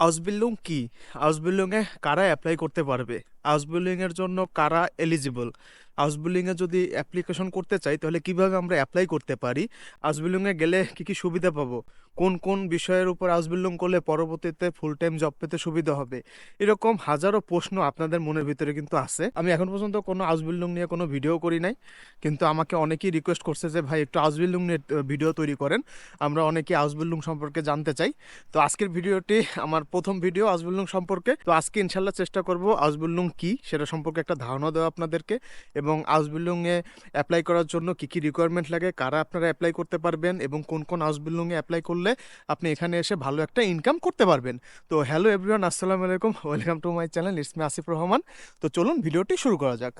আউসবিল্ডিং কি? আউসবিল্ডিংয়ে কারা অ্যাপ্লাই করতে পারবে? আউসবিল্ডিংয়ের জন্য কারা এলিজিবল আউসবিল্ডিংয়ে যদি অ্যাপ্লিকেশন করতে চাই, তাহলে কীভাবে আমরা অ্যাপ্লাই করতে পারি? আউসবিল্ডিংয়ে গেলে কি কি সুবিধা পাবো? কোন কোন বিষয়ের উপর আউসবিল্ডিং করলে পরবর্তীতে ফুল টাইম জব পেতে সুবিধা হবে? এরকম হাজারো প্রশ্ন আপনাদের মনের ভিতরে কিন্তু আছে। আমি এখন পর্যন্ত কোনো আউসবিল্ডিং নিয়ে কোনো ভিডিও করি নাই। কিন্তু আমাকে অনেকেই রিকোয়েস্ট করছে যে, ভাই, একটু আউসবিল্ডিং নিয়ে ভিডিও তৈরি করেন। আমরা অনেকেই অনেকে আউসবিল্ডিং সম্পর্কে জানতে চাই। তো আজকের ভিডিওটি আমার প্রথম ভিডিও আউসবিল্ডিং সম্পর্কে। তো আজকে ইনশাল্লাহ চেষ্টা করব আউসবিল্ডিং কি? সেটা সম্পর্কে একটা ধারণা দেওয়া আপনাদেরকে। এবং আউসবিল্ডিংয়ে অ্যাপ্লাই করার জন্য কি কি রিকোয়ারমেন্ট লাগে, কারা আপনারা অ্যাপ্লাই করতে পারবেন এবং কোন কোন হাউস আউসবিল্ডিংয়ে অ্যাপ্লাই করলে আপনি এখানে এসে ভালো একটা ইনকাম করতে পারবেন। তো হ্যালো এভরিওয়ান আসসালামু আলাইকুম welcome to my channel it's me Asif Rahman তো চলুন ভিডিওটি শুরু করা যাক।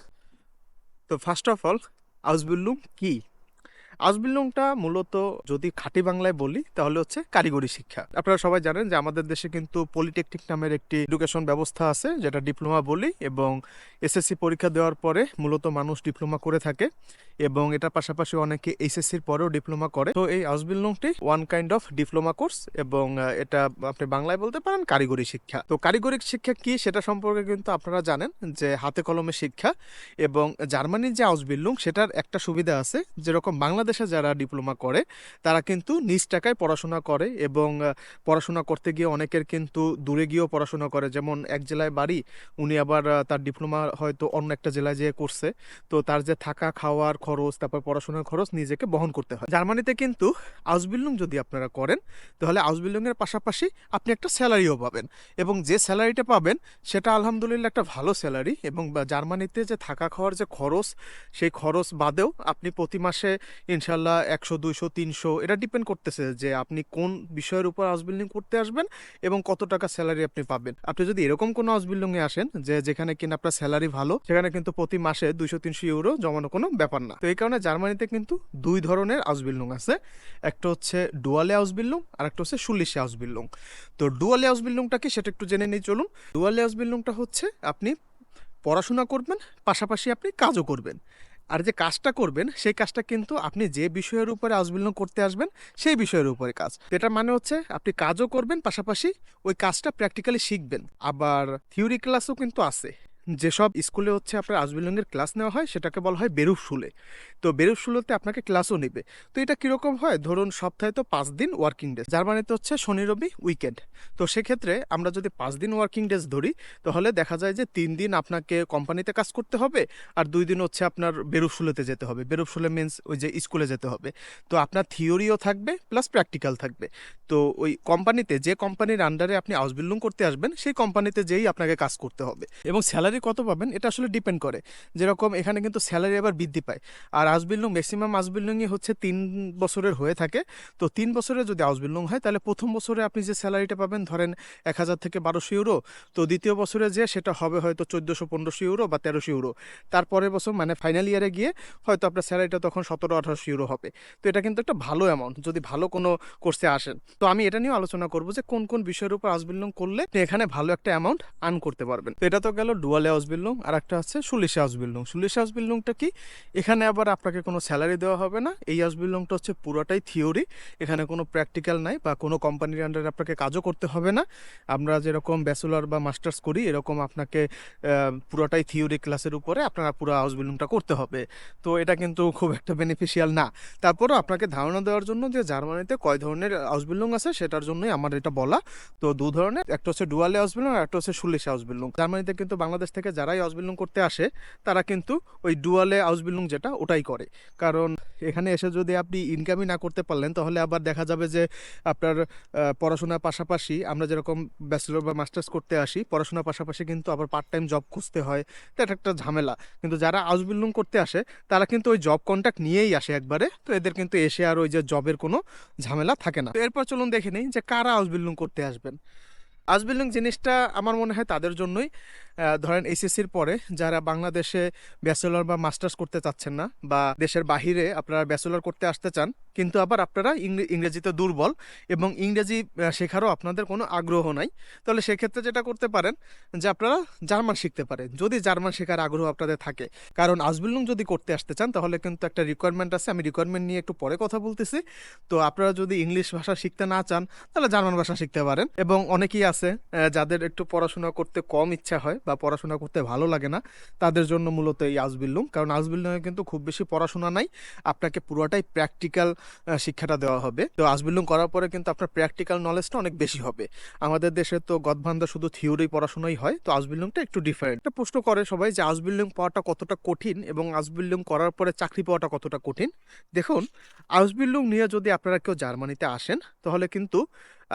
তো ফার্স্ট অফ অল হাউস আউসবিল্ডিং কি? আউসবিল্ডিংটা মূলত যদি খাঁটি বাংলায় বলি, তাহলে হচ্ছে কারিগরি শিক্ষা। আপনারা সবাই জানেন যে আমাদের দেশে কিন্তু পলিটেকনিক নামের একটি এডুকেশন ব্যবস্থা আছে, যেটা ডিপ্লোমা বলি এবং এসএসসি পরীক্ষা দেওয়ার পরে মূলত মানুষ ডিপ্লোমা করে থাকে এবং এটার পাশাপাশি অনেকে এইচএসসির পরেও ডিপ্লোমা করে। তো এই আউসবিল্ডিংটি one kind of diploma course এবং এটা আপনি বাংলায় বলতে পারেন কারিগরি শিক্ষা। তো কারিগরি শিক্ষা কি সেটা সম্পর্কে কিন্তু আপনারা জানেন যে হাতে কলমে শিক্ষা এবং জার্মানির যে আউসবিল্ডিং সেটার একটা সুবিধা আছে, যেরকম বাংলাদেশে যারা ডিপ্লোমা করে, তারা কিন্তু নিজ টাকায় পড়াশোনা করে এবং পড়াশোনা করতে গিয়ে অনেকের কিন্তু দূরে গিয়েও পড়াশোনা করে। যেমন এক জেলায় বাড়ি, উনি আবার তার ডিপ্লোমা হয়তো অন্য একটা জেলায় যেয়ে করছে। তো তার যে থাকা, খাওয়ার খরচ, তারপর পড়াশোনার খরচ নিজেকে বহন করতে হয়। জার্মানিতে কিন্তু আউসবিল্ডিং যদি আপনারা করেন, তাহলে আউসবিল্ডিং এর পাশাপাশি আপনি একটা স্যালারিও পাবেন এবং যে স্যালারিটা পাবেন, সেটা আলহামদুলিল্লাহ একটা ভালো স্যালারি এবং জার্মানিতে যে থাকা, খাওয়ার যে খরচ, সেই খরচ বাদেও আপনি প্রতি মাসে ইনশাল্লাহ একশো, দুইশো, তিনশো, এটা ডিপেন্ড করতেছে যে আপনি কোন বিষয়ের উপর হাউস বিল্ডিং করতে আসবেন এবং কত টাকা স্যালারি আপনি পাবেন। আপনি যদি এরকম কোনো হাউস বিল্ডিং এ আসেন যে যেখানে কিনা আপনার স্যালারি ভালো, সেখানে কিন্তু প্রতি মাসে দুইশো, তিনশো ইউরো জমানো কোনো ব্যাপার না। তো এই কারণে জার্মানিতে কিন্তু দুই ধরনের হাউস বিল্ডিং আছে। একটা হচ্ছে ডুয়ালে হাউস বিল্ডিং আর একটা হচ্ছে সুলিশে হাউস বিল্ডিং তো ডুয়ালে হাউস বিল্ডিংটা কি সেটা একটু জেনে নিই, চলুন। ডুয়ালে হাউস বিল্ডিংটা হচ্ছে আপনি পড়াশোনা করবেন, পাশাপাশি আপনি কাজও করবেন। আর যে কাজটা করবেন, সেই কাজটা কিন্তু আপনি যে বিষয়ের উপরে আউসবিল্ডিং করতে আসবেন, সেই বিষয়ের উপরে কাজ। এটা মানে হচ্ছে আপনি কাজও করবেন, পাশাপাশি ওই কাজটা প্র্যাকটিক্যালি শিখবেন। আবার থিওরি ক্লাসও কিন্তু আছে। যেসব স্কুলে হচ্ছে আপনার আউসবিল্ডিংয়ের ক্লাস নেওয়া হয়, সেটাকে বলা হয় বেরুফ শুলে তো বেরুফ শুলোতে আপনাকে ক্লাসও নেবে। তো এটা কীরকম হয়? ধরুন, সপ্তাহে তো পাঁচ দিন ওয়ার্কিং ডেজ মানে তো হচ্ছে শনি, রবি উইকেন্ড তো সেক্ষেত্রে আমরা যদি পাঁচ দিন ওয়ার্কিং ডেজ ধরি, তাহলে দেখা যায় যে তিন দিন আপনাকে কোম্পানিতে কাজ করতে হবে, আর দুই দিন হচ্ছে আপনার বেরুফশুলেতে যেতে হবে। বেরুফশুলে মিন্স ওই যে স্কুলে যেতে হবে। তো আপনার থিওরিও থাকবে প্লাস প্র্যাকটিক্যাল থাকবে। তো ওই কোম্পানিতে যে কোম্পানির আন্ডারে আপনি হাউস বিল্ডিং করতে আসবেন, সেই কোম্পানিতে যেই আপনাকে কাজ করতে হবে। এবং স্যালারি কত পাবেন, এটা আসলে ডিপেন্ড করে। যেরকম এখানে কিন্তু স্যালারি আবার বৃদ্ধি পায়। আর হাউস বিল্ডিং ম্যাক্সিমাম হাউস বিল্ডিংই হচ্ছে তিন বছরের হয়ে থাকে। তো তিন বছরের যদি হাউস বিল্ডিং হয়, তাহলে প্রথম বছরে আপনি যে স্যালারিটা পাবেন, ধরেন এক হাজার থেকে বারোশো ইউরো তো দ্বিতীয় বছরে যে সেটা হবে হয়তো চোদ্দোশো, পনেরোশো ইউরো বা তেরোশো ইউরো তারপরের বছর মানে ফাইনাল ইয়ারে গিয়ে হয়তো আপনার স্যালারিটা তখন সতেরো, আঠারোশো ইউরো হবে। তো এটা কিন্তু একটা ভালো অ্যামাউন্ট যদি ভালো কোনো কোর্সে আসেন। তো আমি এটা নিয়েও আলোচনা করব যে কোন কোন বিষয়ের উপর হাউস বিল্ডিং করলে এখানে ভালো একটা অ্যামাউন্ট আর্ন করতে পারবেন। তো এটা তো গেল ডুয়ালে হাউস বিল্ডিং আর একটা আছে সুলিশ হাউস বিল্ডিং। সুলিশ হাউস বিল্ডিংটা কি? এখানে আবার আপনাকে কোনো স্যালারি দেওয়া হবে না। এই হাউস বিল্ডিংটা হচ্ছে পুরোটাই থিওরি। এখানে কোনো প্র্যাকটিক্যাল নাই বা কোনো কোম্পানির আন্ডারে আপনাকে কাজও করতে হবে না। আমরা যেরকম ব্যাচেলর বা মাস্টার্স করি, এরকম আপনাকে পুরোটাই থিওরি ক্লাসের উপরে আপনারা পুরো হাউস বিল্ডিংটা করতে হবে। তো এটা কিন্তু খুব একটা বেনিফিশিয়াল না। তারপরও আপনাকে ধারণা দেওয়ার জন্য যে জার্মানিতে কয় ধরনের হাউস বিল্ডিং আছে, সেটার জন্যই আমার এটা বলা। তো দু ধরনের, একটা হচ্ছে ডুয়ালে হাউস বিল্ডিং আর একটা হচ্ছে সুলিশ হাউস বিল্ডিং। জার্মানিতে কিন্তু বাংলাদেশ থেকে যারাই হাউস বিল্ডিং করতে আসে, তারা কিন্তু ওই ডুয়ালে হাউস বিল্ডিং যেটা, ওটাই করে। কারণ এখানে এসে যদি আপনি ইনকামই না করতে পারলেন, তাহলে আবার দেখা যাবে যে আপনার পড়াশোনার পাশাপাশি আমরা যেরকম ব্যাচেলর বা মাস্টার্স করতে আসি, পড়াশোনার পাশাপাশি কিন্তু আবার পার্ট টাইম জব খুঁজতে হয়। তো এটা একটা ঝামেলা। কিন্তু যারা হাউস বিল্ডিং করতে আসে, তারা কিন্তু ওই জব কন্ট্যাক্ট নিয়েই আসে একবারে। তো এদের কিন্তু এসে আর ওই যে জবের কোনো ঝামেলা থাকে না। এরপর চলুন দেখে নিই যে কারা হাউস বিল্ডিং করতে আসবেন? হাউস বিল্ডিং জিনিসটা আমার মনে হয় তাদের জন্যই। ধরেন এসএসসির পরে যারা বাংলাদেশে ব্যাচেলর বা মাস্টার্স করতে চাচ্ছেন না বা দেশের বাহিরে আপনারা ব্যাচেলর করতে আসতে চান কিন্তু আবার আপনারা ইংরে- ইংরেজিতে দুর্বল এবং ইংরেজি শেখারও আপনাদের কোনো আগ্রহ নাই। তাহলে সেক্ষেত্রে যেটা করতে পারেন যে আপনারা জার্মান শিখতে পারেন। যদি জার্মান শেখার আগ্রহ আপনাদের থাকে। কারণ আজবিল্লুং যদি করতে আসতে চান, তাহলে কিন্তু একটা রিকোয়ারমেন্ট আছে। আমি রিকোয়ারমেন্ট নিয়ে একটু পরে কথা বলতেছি। তো আপনারা যদি ইংলিশ ভাষা শিখতে না চান, তাহলে জার্মান ভাষা শিখতে পারেন। এবং অনেকেই আছে যাদের একটু পড়াশোনা করতে কম ইচ্ছা হয় বা পড়াশোনা করতে ভালো লাগে না, তাদের জন্য মূলত এই আজবিল্লুং। কারণ আজবিল্লুংয়ে কিন্তু খুব বেশি পড়াশোনা নাই। আপনাকে পুরোটাই প্র্যাকটিক্যাল শিক্ষাটা দেওয়া হবে। তো আজবিল্লুং করার পরে কিন্তু আপনার প্র্যাকটিক্যাল নলেজটা অনেক বেশি হবে। আমাদের দেশে তো গদভান্দা শুধু থিওরি পড়াশোনাই হয়, তো আজবিল্লুংটা একটু ডিফারেন্ট একটা প্রশ্ন করে সবাই যে আজবিল্লুং পাওয়াটা কতটা কঠিন এবং আজবিল্লুং করার পরে চাকরি পাওয়াটা কতটা কঠিন? দেখুন আউসবিল্ডুং নিয়ে যদি আপনারা কেউ জার্মানিতে আসেন, তাহলে কিন্তু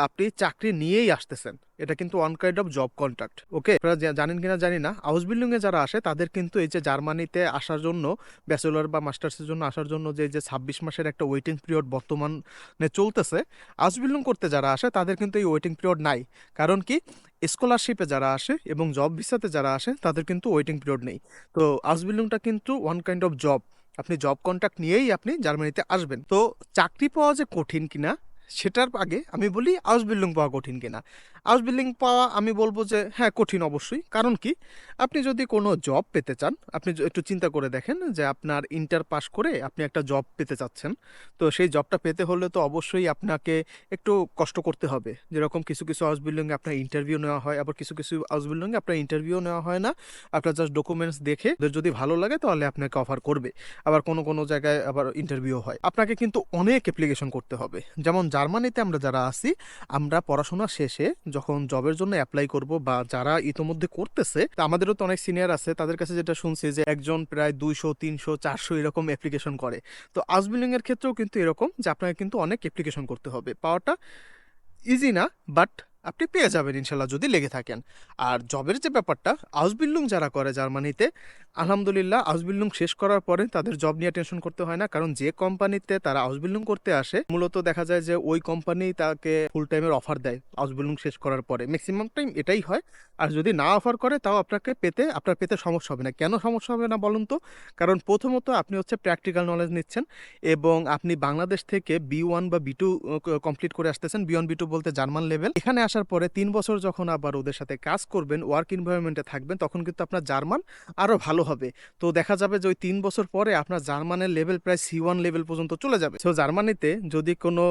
আপনি চাকরি নিয়েই আসতেছেন। এটা কিন্তু one kind of job contract okay আপনারা জানেন কিনা জানি না। আউসবিল্ডিং এ যারা আসে, তাদের কিন্তু এই যে জার্মানিতে আসার জন্য ব্যাচেলর বা মাস্টার্সের জন্য আসার জন্য যে যে ছাব্বিশ মাসের একটা ওয়েটিং পিরিয়ড বর্তমানে চলতেছে আউসবিল্ডিং করতে যারা আসে, তাদের কিন্তু এই ওয়েটিং পিরিয়ড নাই। কারণ কি? স্কলারশিপে যারা আসে এবং জব ভিসাতে যারা আসে, তাদের কিন্তু ওয়েটিং পিরিয়ড নেই। তো আউসবিল্ডিংটা কিন্তু ওয়ান কাইন্ড অফ জব আপনি জব কন্ট্রাক্ট নিয়েই আপনি জার্মানিতে আসবেন। তো চাকরি পাওয়া যে কঠিন কিনা সেটার আগে আমি বলি হাউস বিল্ডিং পাওয়া কঠিন কিনা। হাউস বিল্ডিং পাওয়া আমি বলব যে হ্যাঁ কঠিন অবশ্যই। কারণ কি? আপনি যদি কোনো জব পেতে চান, আপনি একটু চিন্তা করে দেখেন যে, আপনার ইন্টার পাস করে আপনি একটা জব পেতে চাচ্ছেন। তো সেই জবটা পেতে হলে তো অবশ্যই আপনাকে একটু কষ্ট করতে হবে। যেরকম কিছু কিছু হাউস বিল্ডিংয়ে আপনার ইন্টারভিউ নেওয়া হয়, আবার কিছু কিছু হাউস বিল্ডিংয়ে আপনার ইন্টারভিউ নেওয়া হয় না। আপনার জাস্ট ডকুমেন্টস দেখে যদি ভালো লাগে তাহলে আপনাকে অফার করবে। আবার কোনো কোনো জায়গায় আবার ইন্টারভিউ হয়। আপনাকে কিন্তু অনেক অ্যাপ্লিকেশন করতে হবে। যেমন জার্মানিতে আমরা যারা আছি, আমরা পড়াশোনা শেষে যখন জবের জন্য অ্যাপ্লাই করব বা যারা ইতোমধ্যে করতেছে আমাদেরও তো অনেক সিনিয়র আছে, তাদের কাছে যেটা শুনছি যে একজন প্রায় দুইশো, তিনশো, চারশো এরকম অ্যাপ্লিকেশন করে। তো এর ক্ষেত্রেও কিন্তু এরকম যে আপনাকে কিন্তু অনেক অ্যাপ্লিকেশন করতে হবে। পাওয়াটা ইজি না বাট আপনি পেয়ে যাবেন ইনশাল্লাহ যদি লেগে থাকেন। আর জবের যে ব্যাপারটা আউসবিল্ডিং যারা করে জার্মানিতে আলহামদুলিল্লাহ আউসবিল্ডিং শেষ করার পরে তাদের জব নিয়ে টেনশন করতে হয় না। কারণ যে কোম্পানিতে তারা আউসবিল্ডিং করতে আসে, মূলত দেখা যায় যে ওই কোম্পানি তাকে ফুল টাইমের অফার দেয় আউসবিল্ডিং শেষ করার পরে। ম্যাক্সিমাম টাইম এটাই হয়। আর যদি না অফার করে, তাও আপনাকে পেতে, আপনার পেতে সমস্যা হবে না। কেন সমস্যা হবে না বলুন তো? কারণ প্রথমত আপনি হচ্ছে প্র্যাকটিক্যাল নলেজ নিচ্ছেন এবং আপনি বাংলাদেশ থেকে বি ওয়ান বা বি টু কমপ্লিট করে আসতেছেন। বি ওয়ান বি টু বলতে জার্মান লেভেল এখানে আসার পরে তিন বছর যখন আবার ওদের সাথে কাজ করবেন ওয়ার্ক এনভায়রনমেন্টে থাকবেন, তখন কিন্তু আপনার জার্মান আরও ভালো হবে। তো দেখা যাবে যে ওই তিন বছর পরে আপনার জার্মানের লেভেল প্রায় সি ওয়ান লেভেল পর্যন্ত চলে যাবে। তো জার্মানিতে যদি কোনো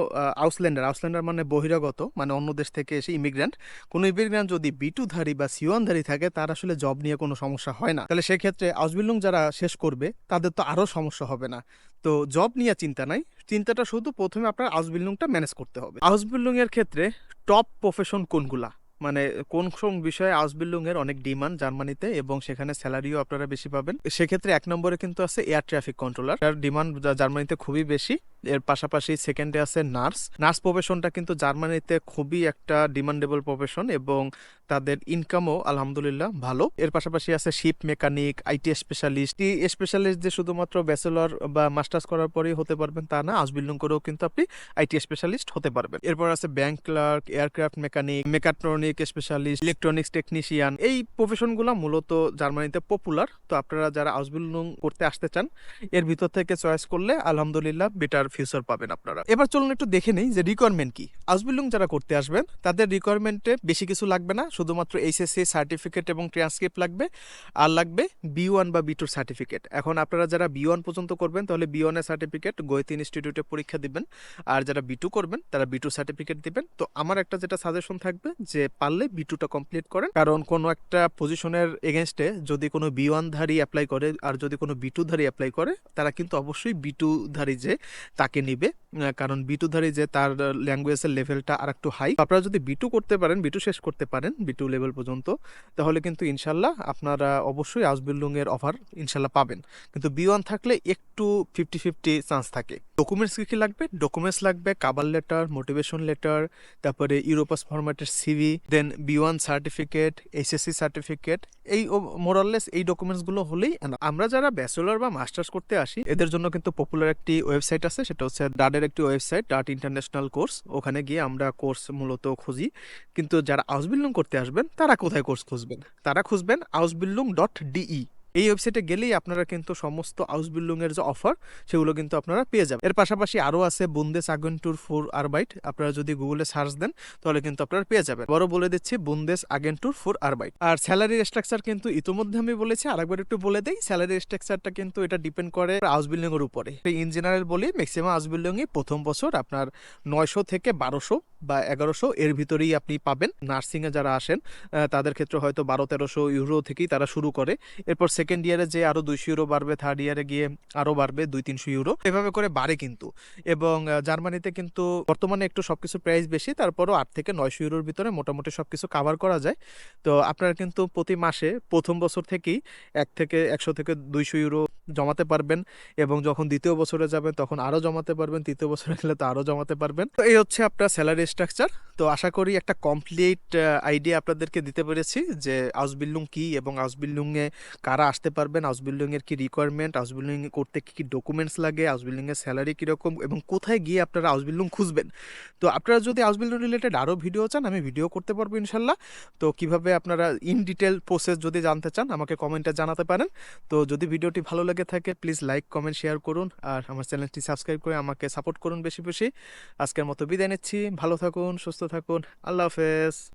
আউসল্যান্ডার আউসল্যান্ডার মানে বহিরাগত মানে অন্য দেশ থেকে এসে ইমিগ্রেন্ট কোনো ইমিগ্রেন্ট যদি বি টু ধারী বা সি ওয়ান ধারী থাকে, তার আসলে জব নিয়ে কোনো সমস্যা হয় না। তাহলে সেক্ষেত্রে আউসবিল্ডিং যারা শেষ করবে, তাদের তো আরও সমস্যা হবে না। তো জব নিয়ে চিন্তা নাই। চিন্তাটা শুধু প্রথমে আপনার হাউস বিল্ডিংটা ম্যানেজ করতে হবে। হাউস বিল্ডিং এর ক্ষেত্রে টপ প্রফেশন কোনগুলা? মানে কোন কোন বিষয়ে এর অনেক ডিমান্ড জার্মানিতে এবং সেখানে স্যালারিও আপনারা বেশি পাবেন। সেক্ষেত্রে এক নম্বরে কিন্তু আছে এয়ার ট্রাফিক কন্ট্রোলার। যার ডিমান্ড জার্মানিতে খুবই বেশি। এর পাশাপাশি সেকেন্ডে আছে নার্স। নার্স প্রফেশনটা কিন্তু জার্মানিতে খুবই একটা ডিমান্ডেবল প্রফেশন এবং তাদের ইনকামও আলহামদুলিল্লাহ ভালো। এর পাশাপাশি আছে ship mechanic IT specialist T specialist যে শুধুমাত্র ব্যাচেলর বা মাস্টার্স করার পরেই হতে পারবেন তা না হাউস বিল্ডিং করেও কিন্তু আপনি আইটি স্পেশালিস্ট হতে পারবেন। এরপর আছে bank clerk aircraft mechanic mechatronic specialist electronics technician এই প্রফেশনগুলো মূলত জার্মানিতে পপুলার তো আপনারা যারা হাউস বিল্ডিং করতে আসতে চান, এর ভিতর থেকে চয়েস করলে আলহামদুলিল্লাহ বেটার ফিউচার পাবেন আপনারা। এবার চলুন একটু দেখে নেই যে রিকোয়ারমেন্ট কি। হাউস বিল্ডিং যারা করতে আসবেন, তাদের রিকোয়ারমেন্টে বেশি কিছু লাগবে না, শুধুমাত্র এইচএসসি সার্টিফিকেট এবং ট্রান্সক্রিপ্ট লাগবে, আর লাগবে বি ওয়ান বা বি টুর সার্টিফিকেট এখন আপনারা যারা বি ওয়ান পর্যন্ত করবেন, তাহলে বি ওয়ানের সার্টিফিকেট গোয়েত ইনস্টিটিউটে পরীক্ষা দিবেন, আর যারা বি টু করবেন, তারা বি টু সার্টিফিকেট দিবেন। তো আমার একটা যেটা সাজেশন থাকবে যে পারলে বি টুটা কমপ্লিট করেন, কারণ কোনো একটা পজিশনের এগেনস্টে যদি কোনো বি ওয়ান ধারী অ্যাপ্লাই করে, আর যদি কোনো বি টু ধারী অ্যাপ্লাই করে, তারা কিন্তু অবশ্যই বি টু ধারী যে তাকে নিবে কারণ বি টু ধারী যে তার ল্যাঙ্গুয়েজের লেভেলটা আর একটু হাই আপনারা যদি বি টু করতে পারেন, বিটু শেষ করতে পারেন বি টু লেভেল পর্যন্ত, তাহলে কিন্তু ইনশাল্লাহ আপনারা অবশ্যই হাউস বিল্ডিং এর অফার ইনশাল্লাহ পাবেন। কিন্তু বি ওয়ান থাকলে একটু ফিফটি ফিফটি চান্স থাকে। ডকুমেন্টস কি কি লাগবে? ডকুমেন্টস লাগবে কাবার লেটার মোটিভেশন লেটার তারপরে Europass ফরম্যাটের CV then B one certificate HSC certificate এই মোরাললেস এই ডকুমেন্টসগুলো হলেই আমরা যারা ব্যাচেলর বা মাস্টার্স করতে আসি, এদের জন্য কিন্তু পপুলার একটি ওয়েবসাইট আছে সেটা হচ্ছে ডাডের একটি ওয়েবসাইট, ডাট ইন্টারন্যাশনাল কোর্স। ওখানে গিয়ে আমরা কোর্স মূলত খুঁজি। কিন্তু যারা হাউস বিল্ডিং করতে আসবেন, তারা কোথায় কোর্স খুঁজবেন? তারা খুঁজবেন হাউস বিল্ডিং ডট ডিই এই ওয়েবসাইটে গেলেই আপনারা কিন্তু সমস্ত হাউস বিল্ডিং এর যে অফার সেগুলো কিন্তু আপনারা পেয়ে যাবেন। এর পাশাপাশি আরও আছে বুন্দেস আগেন্টুর ফোর আরবাইট আপনারা যদি গুগলে সার্চ দেন, তাহলে কিন্তু আপনারা পেয়ে যাবেন। বড় বলে দিচ্ছি বুন্দেস আগেন্টুর ফোর আরবাইট আর স্যালারির স্ট্রাকচার কিন্তু ইতিমধ্যে আমি বলেছি, আরেকবার একটু বলে দেই স্যালারি স্ট্রাকচারটা কিন্তু এটা ডিপেন্ড করে হাউস বিল্ডিং এর উপরে। ইন জেনারেল বলি ম্যাক্সিমাম হাউস বিল্ডিং প্রথম বছর আপনার নয়শো থেকে বারোশো বা এগারোশো এর ভিতরেই আপনি পাবেন। নার্সিংয়ে যারা আসেন তাদের ক্ষেত্রে হয়তো বারো তেরোশো ইউরো থেকেই তারা শুরু করে। এরপর সেকেন্ড ইয়ারে যে আরও দুইশো ইউরো বাড়বে থার্ড ইয়ারে গিয়ে আরও বাড়বে দুই, তিনশো ইউরো এভাবে করে বাড়ে কিন্তু। এবং জার্মানিতে কিন্তু বর্তমানে একটু সবকিছু প্রাইস বেশি, তারপরও আট থেকে নয়শো ইউরোর ভিতরে মোটামুটি সবকিছু কাভার করা যায়। তো আপনারা কিন্তু প্রতি মাসে প্রথম বছর থেকেই এক থেকে একশো থেকে দুইশো ইউরো জমাতে পারবেন। এবং যখন দ্বিতীয় বছরে যাবেন, তখন আরও জমাতে পারবেন। তৃতীয় বছরে গেলে তো আরও জমাতে পারবেন। তো এই হচ্ছে আপনার স্যালারি স্ট্রাকচার তো আশা করি একটা কমপ্লিট আইডিয়া আপনাদেরকে দিতে পেরেছি যে হাউস বিল্ডিং কী এবং হাউস বিল্ডিংয়ে কারা আসতে পারবেন হাউস বিল্ডিংয়ের কী রিকোয়ারমেন্ট হাউস বিল্ডিং করতে কী কী ডকুমেন্টস লাগে হাউস বিল্ডিংয়ের স্যালারি কীরকম এবং কোথায় গিয়ে আপনারা হাউস বিল্ডিং খুঁজবেন? তো আপনারা যদি হাউস বিল্ডিং রিলেটেড আরও ভিডিও চান, আমি ভিডিও করতে পারব ইনশাল্লাহ। তো কীভাবে আপনারা ইন ডিটেল প্রসেস যদি জানতে চান, আমাকে কমেন্টে জানাতে পারেন। তো যদি ভিডিওটি ভালো লেগে থাকে প্লিজ লাইক কমেন্ট শেয়ার করুন। আর আমার চ্যানেলটি সাবস্ক্রাইব করে আমাকে সাপোর্ট করুন বেশি বেশি। আজকের মতো বিদায় নিচ্ছি। ভালো থাকুন, সুস্থ থাকুন। আল্লাহ হাফেজ।